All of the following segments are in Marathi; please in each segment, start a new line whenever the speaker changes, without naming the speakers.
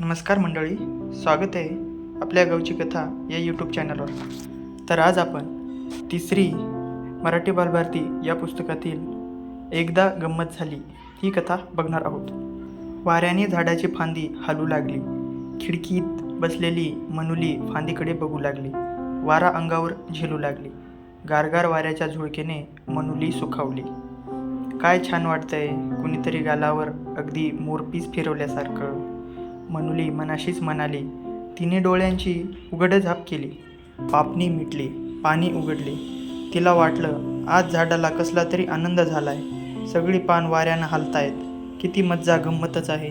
नमस्कार मंडळी स्वागत आहे आपल्या गावची कथा या यूट्यूब चॅनलवर तर आज आपण तिसरी मराठी बालभारती या पुस्तकातील एकदा गंमत झाली ही कथा बघणार आहोत. वाऱ्याने झाडाची फांदी हलू लागली. खिडकीत बसलेली मनुली फांदीकडे बघू लागली. वारा अंगावर झेलू लागली. गारगार वाऱ्याच्या झुळकेने मनुली सुखावली. काय छान वाटतंय कुणीतरी गालावर अगदी मोरपीस फिरवल्यासारखं. मनुली मनाशीच म्हणाली. तिने डोळ्यांची उघडझाप केली. पापणी मिटली पाणी उघडले. तिला वाटलं आज झाडाला कसला तरी आनंद झालाय. सगळी पान वाऱ्यानं हलतायत. किती मज्जा गंमतच आहे.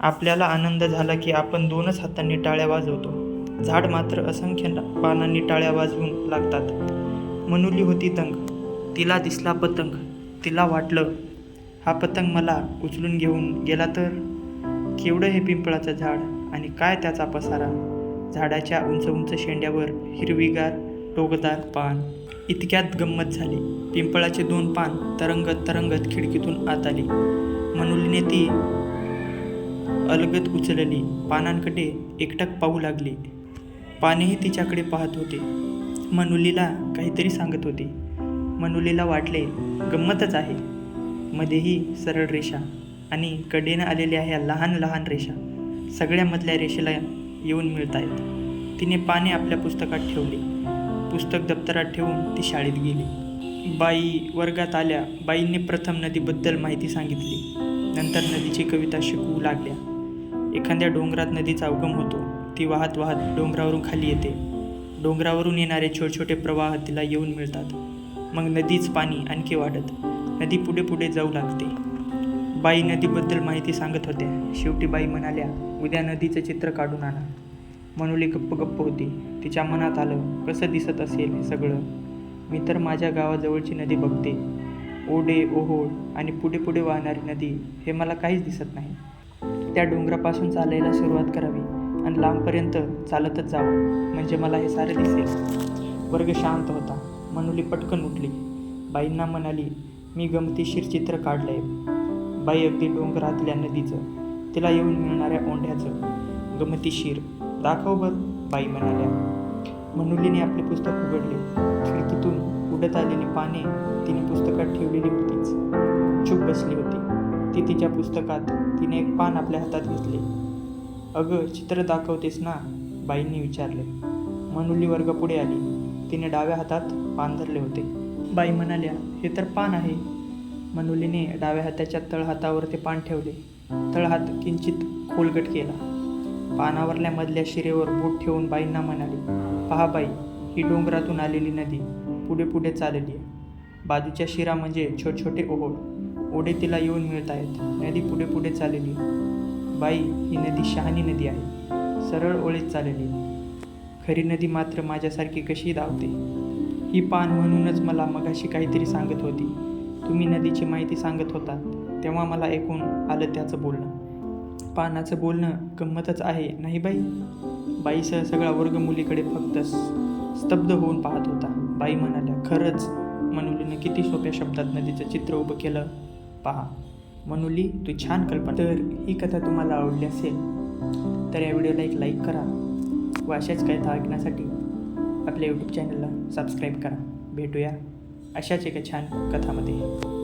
आपल्याला आनंद झाला की आपण दोनच हातांनी टाळ्या वाजवतो. झाड मात्र असंख्य पानांनी टाळ्या वाजवून लागतात. मनुली होती तंग. तिला दिसला पतंग. तिला वाटलं हा पतंग मला उचलून घेऊन गेला तर? केवढं हे पिंपळाचं झाड आणि काय त्याचा पसारा? झाडाच्या उंच उंच शेंड्यावर हिरवीगार टोकदार पान. इतक्यात गंमत झाली. पिंपळाचे दोन पान तरंगत तरंगत खिडकीतून आत आली. मनुलीने ती अलगत उचलली. पानांकडे एकटक पाहू लागली. पानेही तिच्याकडे पाहत होते. मनुलीला काहीतरी सांगत होती. मनुलीला वाटले गंमतच आहे. मध्येही सरळ रेषा. आणि कडेनं आलेल्या ह्या लहान लहान रेषा. सगळ्यामधल्या रेषेला येऊन मिळत आहेत तिने पाने आपल्या पुस्तकात ठेवली. पुस्तक दप्तरात ठेवून ती शाळेत गेली. बाई वर्गात आल्या बाईंनी प्रथम नदीबद्दल माहिती सांगितली. नंतर नदीची कविता शिकवू लागल्या. एखाद्या डोंगरात नदीचा उगम होतो. ती वाहत वाहत डोंगरावरून खाली येते. डोंगरावरून येणारे छोटे छोटे प्रवाह तिला येऊन मिळतात. मग नदीच पाणी आणखी वाढत. नदी पुढे पुढे जाऊ लागते. बाई नदीबद्दल माहिती सांगत होत्या. शेवटी बाई म्हणाल्या उद्या नदीचं चित्र काढून आणा. मनुली गप्प गप्प होती. तिच्या मनात आलं कसं दिसत असेल हे सगळं? मी तर माझ्या गावाजवळची नदी बघते. ओढे ओहोळ आणि पुढे पुढे वाहणारी नदी हे मला काहीच दिसत नाही. त्या डोंगरापासून चालायला सुरुवात करावी आणि लांबपर्यंत चालतच जावं म्हणजे मला हे सारे दिसेल. वर्ग शांत होता. मनुली पटकन उठली. बाईंना म्हणाली मी गमतीशीर चित्र काढलंय. बाई अगदी डोंगरातल्या नदीचं तिला येऊन मिळणाऱ्या ओंढ्याचं गमतीशीर दाखव बर बाई म्हणाल्या. मनुलीने आपले पुस्तक उघडले. खिडकीतून उडत आलेली पाने तिने पुस्तकात ठेवलेली होतीच. चूप बसली होती. ती तिच्या पुस्तकात तिने एक पान आपल्या हातात घेतले. अगं चित्र दाखवतेस ना? बाईंनी विचारले. मनुली वर्ग पुढे आली. तिने डाव्या हातात पान धरले होते. बाई म्हणाल्या हे तर पान आहे. मनुलीने डाव्या हाताच्या तळहातावरती पान ठेवले. तळहात किंचित खोलगट केला. पानावरल्या मधल्या शिरेवर बोट ठेवून बाईंना म्हणाली पहा बाई ही डोंगरातून आलेली नदी पुढे पुढे चालली आहे. बाजूच्या शिरा म्हणजे छोटे छोटे ओहोळ. ओढे तिला येऊन मिळत आहेत. नदी पुढे पुढे चाललेली बाई ही नदी शहाणी नदी आहे. सरळ ओळीत चाललेली खरी नदी मात्र माझ्यासारखी कशी धावते. ही पान म्हणूनच मला मगाशी काहीतरी सांगत होती. तुम्ही नदीची माहिती सांगत होतात तेव्हा मला ऐकून आलं त्याचं बोलणं. पानाचं बोलणं गंमतच आहे नाही बाई? बाईसह सगळा वर्ग मुलीकडे फक्त स्तब्ध होऊन पाहत होता. बाई म्हणाल्या खरंच. मनुलीने किती सोप्या शब्दात नदीचं चित्र उभं केलं. पहा मनुली तू छान कल्पना तर ही कथा तुम्हाला आवडली असेल तर या व्हिडिओला एक लाईक करा व अशाच कथा ऐकण्यासाठी आपल्या यूट्यूब चॅनलला सबस्क्राईब करा. भेटूया. अशाच एका छान कथामध्ये.